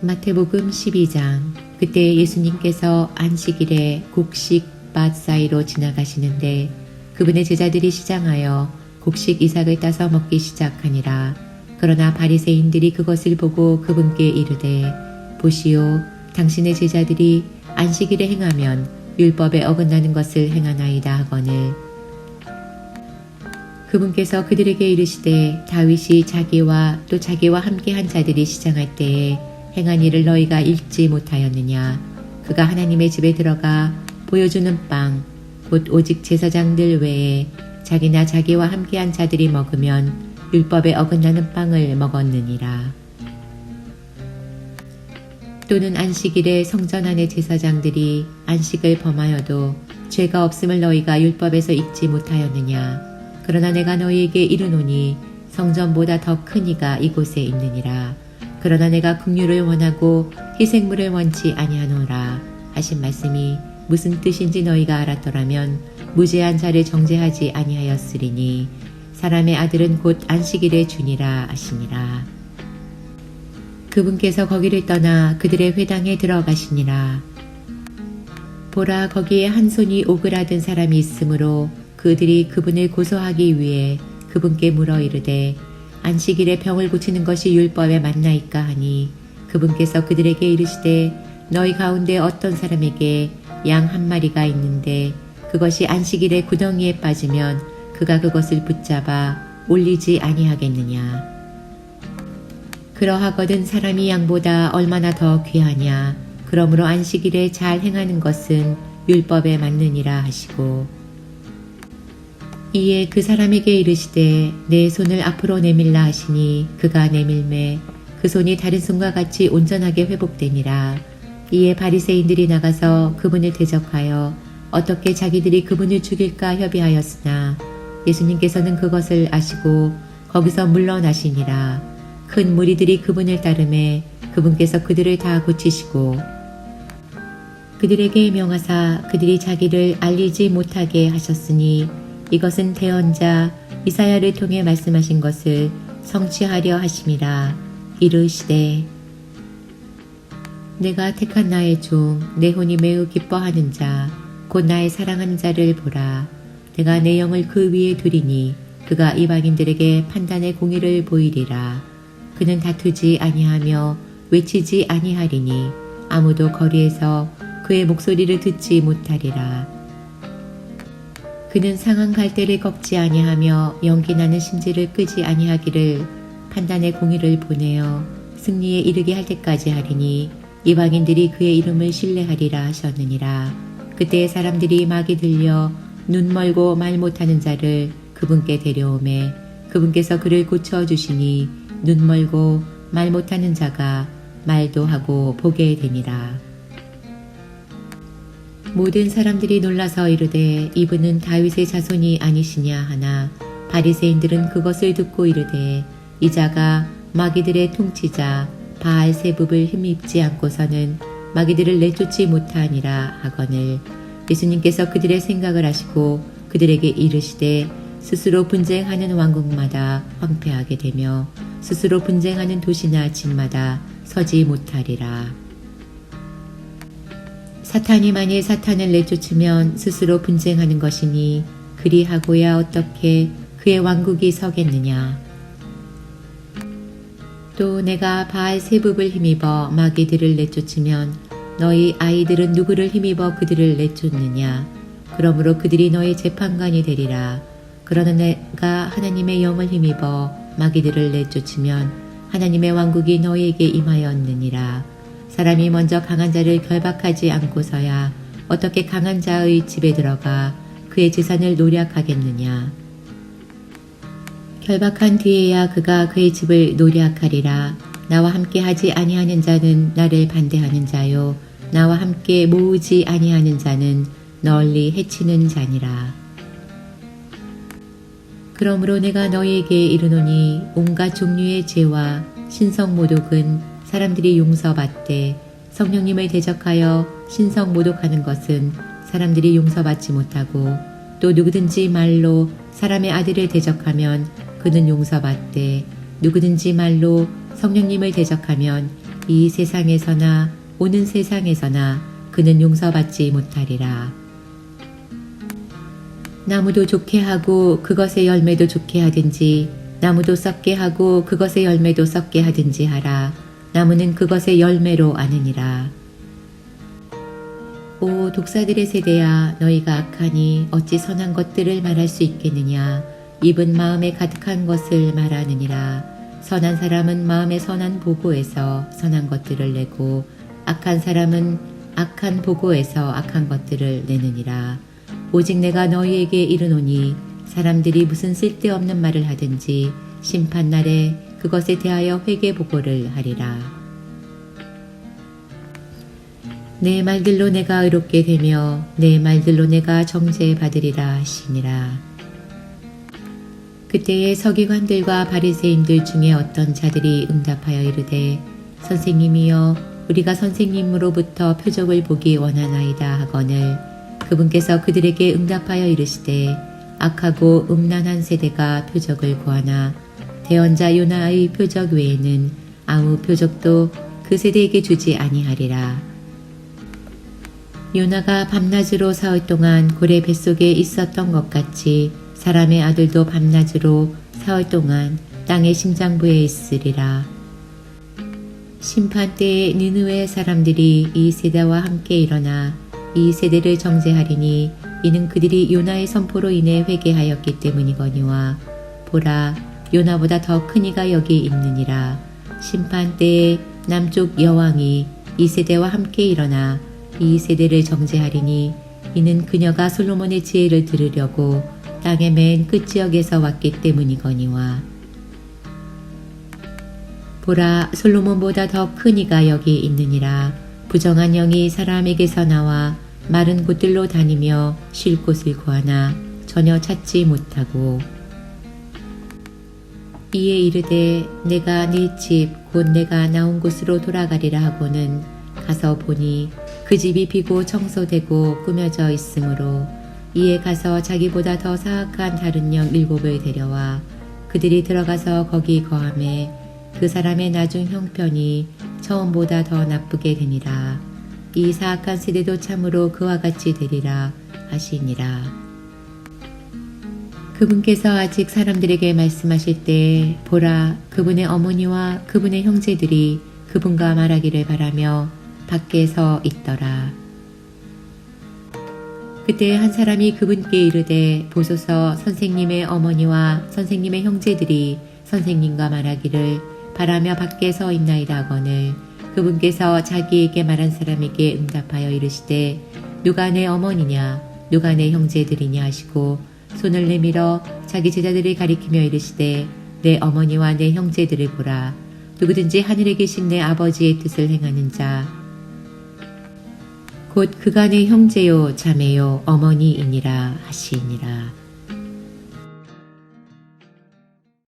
마태복음 12장. 그때 예수님께서 안식일에 곡식 밭 사이로 지나가시는데 그분의 제자들이 시장하여 곡식 이삭을 따서 먹기 시작하니라. 그러나 바리새인들이 그것을 보고 그분께 이르되 보시오 당신의 제자들이 안식일에 행하면 율법에 어긋나는 것을 행하나이다 하거늘. 그분께서 그들에게 이르시되 다윗이 자기와 또 자기와 함께 한 자들이 시장할 때에 행한 일을 너희가 읽지 못하였느냐? 그가 하나님의 집에 들어가 보여주는 빵 곧 오직 제사장들 외에 자기나 자기와 함께한 자들이 먹으면 율법에 어긋나는 빵을 먹었느니라. 또는 안식일에 성전 안의 제사장들이 안식을 범하여도 죄가 없음을 너희가 율법에서 읽지 못하였느냐? 그러나 내가 너희에게 이르노니 성전보다 더 큰 이가 이곳에 있느니라 그러나 내가 긍휼을 원하고 희생물을 원치 아니하노라. 하신 말씀이 무슨 뜻인지 너희가 알았더라면 무죄한 자를 정죄하지 아니하였으리니 사람의 아들은 곧 안식일의 주니라 하시니라. 그분께서 거기를 떠나 그들의 회당에 들어가시니라. 보라 거기에 한 손이 오그라든 사람이 있으므로 그들이 그분을 고소하기 위해 그분께 물어 이르되 안식일에 병을 고치는 것이 율법에 맞나이까 하니 그분께서 그들에게 이르시되 너희 가운데 어떤 사람에게 양 한 마리가 있는데 그것이 안식일에 구덩이에 빠지면 그가 그것을 붙잡아 올리지 아니하겠느냐? 그러하거든 사람이 양보다 얼마나 더 귀하냐? 그러므로 안식일에 잘 행하는 것은 율법에 맞느니라 하시고 이에 그 사람에게 이르시되 내 손을 앞으로 내밀라 하시니 그가 내밀매 그 손이 다른 손과 같이 온전하게 회복되니라. 이에 바리새인들이 나가서 그분을 대적하여 어떻게 자기들이 그분을 죽일까 협의하였으나 예수님께서는 그것을 아시고 거기서 물러나시니라. 큰 무리들이 그분을 따르매 그분께서 그들을 다 고치시고 그들에게 명하사 그들이 자기를 알리지 못하게 하셨으니 이것은 대언자 이사야를 통해 말씀하신 것을 성취하려 하심이라 이르시되 내가 택한 나의 종 내 혼이 매우 기뻐하는 자 곧 나의 사랑하는 자를 보라. 내가 내 영을 그 위에 두리니 그가 이방인들에게 판단의 공의를 보이리라. 그는 다투지 아니하며 외치지 아니하리니 아무도 거리에서 그의 목소리를 듣지 못하리라 그는 상한 갈대를 꺾지 아니하며 연기 나는 심지를 끄지 아니하기를 판단의 공의를 보내어 승리에 이르게 할 때까지 하리니 이방인들이 그의 이름을 신뢰하리라 하셨느니라. 그때 사람들이 막이 들려 눈 멀고 말 못하는 자를 그분께 데려오매 그분께서 그를 고쳐 주시니 눈 멀고 말 못하는 자가 말도 하고 보게 되니라 모든 사람들이 놀라서 이르되 이분은 다윗의 자손이 아니시냐 하나 바리새인들은 그것을 듣고 이르되 이 자가 마귀들의 통치자 바알 세붑을 힘입지 않고서는 마귀들을 내쫓지 못하니라 하거늘 예수님께서 그들의 생각을 하시고 그들에게 이르시되 스스로 분쟁하는 왕국마다 황폐하게 되며 스스로 분쟁하는 도시나 집마다 서지 못하리라. 사탄이 만일 사탄을 내쫓으면 스스로 분쟁하는 것이니 그리하고야 어떻게 그의 왕국이 서겠느냐. 또 내가 바알 세붑을 힘입어 마귀들을 내쫓으면 너희 아이들은 누구를 힘입어 그들을 내쫓느냐. 그러므로 그들이 너희 재판관이 되리라. 그러나 내가 하나님의 영을 힘입어 마귀들을 내쫓으면 하나님의 왕국이 너희에게 임하였느니라. 사람이 먼저 강한 자를 결박하지 않고서야 어떻게 강한 자의 집에 들어가 그의 재산을 노략하겠느냐. 결박한 뒤에야 그가 그의 집을 노략하리라. 나와 함께 하지 아니하는 자는 나를 반대하는 자요. 나와 함께 모으지 아니하는 자는 널리 해치는 자니라. 그러므로 내가 너희에게 이르노니 온갖 종류의 죄와 신성 모독은 사람들이 용서받되 성령님을 대적하여 신성 모독하는 것은 사람들이 용서받지 못하고 또 누구든지 말로 사람의 아들을 대적하면 그는 용서받되 누구든지 말로 성령님을 대적하면 이 세상에서나 오는 세상에서나 그는 용서받지 못하리라. 나무도 좋게 하고 그것의 열매도 좋게 하든지 나무도 썩게 하고 그것의 열매도 썩게 하든지 하라. 나무는 그것의 열매로 아느니라. 오 독사들의 세대야 너희가 악하니 어찌 선한 것들을 말할 수 있겠느냐? 입은 마음에 가득한 것을 말하느니라. 선한 사람은 마음에 선한 보고에서 선한 것들을 내고 악한 사람은 악한 보고에서 악한 것들을 내느니라. 오직 내가 너희에게 이르노니 사람들이 무슨 쓸데없는 말을 하든지 심판날에 그것에 대하여 회개 보고를 하리라. 내 말들로 내가 의롭게 되며 내 말들로 내가 정죄 받으리라 하시니라. 그때에 서기관들과 바리새인들 중에 어떤 자들이 응답하여 이르되 선생님이여 우리가 선생님으로부터 표적을 보기 원하나이다 하거늘 그분께서 그들에게 응답하여 이르시되 악하고 음란한 세대가 표적을 구하나 대언자 요나의 표적 외에는 아무 표적도 그 세대에게 주지 아니하리라. 요나가 밤낮으로 사흘 동안 고래 뱃속에 있었던 것 같이 사람의 아들도 밤낮으로 사흘 동안 땅의 심장부에 있으리라. 심판 때에 느느웨 사람들이 이 세대와 함께 일어나 이 세대를 정죄하리니 이는 그들이 요나의 선포로 인해 회개하였기 때문이거니와 보라 요나보다 더 큰 이가 여기 있느니라. 심판 때에 남쪽 여왕이 이 세대와 함께 일어나 이 세대를 정죄하리니 이는 그녀가 솔로몬의 지혜를 들으려고 땅의 맨 끝지역에서 왔기 때문이거니와. 보라 솔로몬보다 더 큰 이가 여기 있느니라. 부정한 영이 사람에게서 나와 마른 곳들로 다니며 쉴 곳을 구하나 전혀 찾지 못하고 이에 이르되 내가 네 집 곧 내가 나온 곳으로 돌아가리라 하고는 가서 보니 그 집이 비고 청소되고 꾸며져 있으므로 이에 가서 자기보다 더 사악한 다른 영 일곱을 데려와 그들이 들어가서 거기 거함에 그 사람의 나중 형편이 처음보다 더 나쁘게 되니라. 이 사악한 세대도 참으로 그와 같이 되리라 하시니라 그분께서 아직 사람들에게 말씀하실 때 보라 그분의 어머니와 그분의 형제들이 그분과 말하기를 바라며 밖에 서 있더라. 그때 한 사람이 그분께 이르되 보소서 선생님의 어머니와 선생님의 형제들이 선생님과 말하기를 바라며 밖에 서 있나이다 하거늘 그분께서 자기에게 말한 사람에게 응답하여 이르시되 누가 내 어머니냐 누가 내 형제들이냐 하시고 손을 내밀어 자기 제자들을 가리키며 이르시되 내 어머니와 내 형제들을 보라. 누구든지 하늘에 계신 내 아버지의 뜻을 행하는 자. 곧내 형제요 자매요 어머니이니라 하시니라